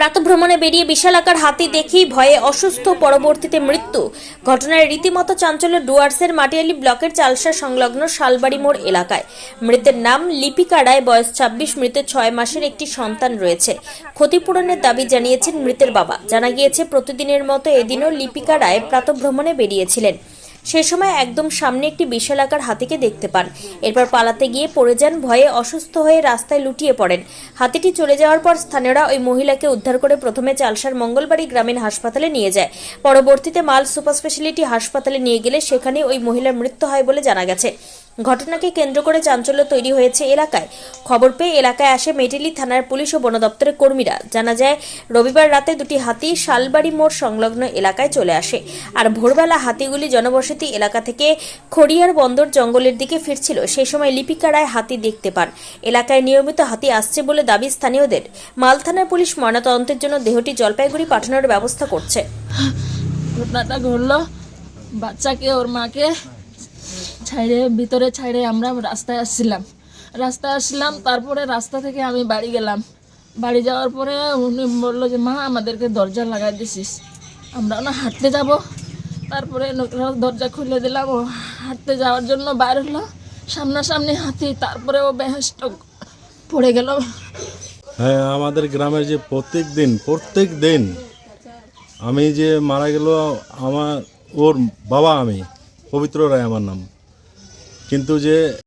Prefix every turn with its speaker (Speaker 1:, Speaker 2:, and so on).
Speaker 1: প্রাতভ্রমণে বেরিয়ে বিশাল আকার হাতি দেখেই ভয়ে অসুস্থ, পরবর্তীতে মৃত্যু। ঘটনায় রীতিমতো চাঞ্চল্য ডুয়ার্সের মাটিয়ালি ব্লকের চালসা সংলগ্ন শালবাড়ি মোড় এলাকায়। মৃতের নাম লিপিকা রায়, বয়স ছাব্বিশ, মৃতের ছয় মাসের একটি সন্তান রয়েছে। ক্ষতিপূরণের দাবি জানিয়েছেন মৃতের বাবা। জানা গিয়েছে, প্রতিদিনের মতো এদিনও লিপিকা রায় প্রাতভ্রমণে বেরিয়েছিলেন। সে সময় একদম সামনে একটি বিশাল আকার হাতিকে দেখতে পান। এরপর পালাতে গিয়ে পড়ে যান, ভয়ে অসুস্থ হয়ে রাস্তায় লুটিয়ে পড়েন। হাতিটি চলে যাওয়ার পর স্থানীয়রা ওই মহিলাকে উদ্ধার করে প্রথমে চালসার মঙ্গলবাড়ি গ্রামীণ হাসপাতালে নিয়ে যায়। পরবর্তীতে মাল সুপার স্পেশালিটি হাসপাতালে নিয়ে গেলে সেখানে ওই মহিলার মৃত্যু হয় বলে জানা গেছে। ঘটনাকে কেন্দ্র করে চাঞ্চল্য তৈরি হয়েছে এলাকায়। খবর পেয়ে এলাকায় আসে মেটেলি থানার পুলিশ ও বন দপ্তরের কর্মীরা। জানা যায়, রবিবার রাতে দুটি হাতি শালবাড়ি মোড় সংলগ্ন এলাকায় চলে আসে। আর ভোরবেলা হাতিগুলি জনবসতি এলাকা থেকে খড়িয়ার বন্দর জঙ্গলের দিকে ফিরছিল। সেই সময় লিপিকা রায় হাতি দেখতে পান। এলাকায় নিয়মিত হাতি আসছে বলে দাবি স্থানীয়দের। মাল থানার পুলিশ ময়নাতদন্তের জন্য দেহটি জলপাইগুড়ি পাঠানোর ব্যবস্থা করছে।
Speaker 2: ঘটনাটা ঘটলো। বাচ্চাকে ওর মাকে ছাইড়ে, ভিতরে ছাইড়ে আমরা রাস্তায় আসছিলাম। রাস্তায় আসছিলাম, তারপরে রাস্তা থেকে আমি বাড়ি গেলাম। বাড়ি যাওয়ার পরে উনি বলল যে, মা, আমাদেরকে দরজা লাগাই দিছিস। আমরা না হাঁটতে যাব। তারপরে দরজা খুলে দিলাম, ও হাঁটতে যাওয়ার জন্য বাইর হলো। সামনাসামনি হাতি তারপরে ও বেহেস্ট পড়ে গেল।
Speaker 3: হ্যাঁ আমাদের গ্রামে যে প্রত্যেক দিন প্রত্যেক দিন আমি যে মারা গেল, আমার, ওর বাবা আমি, পবিত্র রায় আমার নাম। কিন্তু যে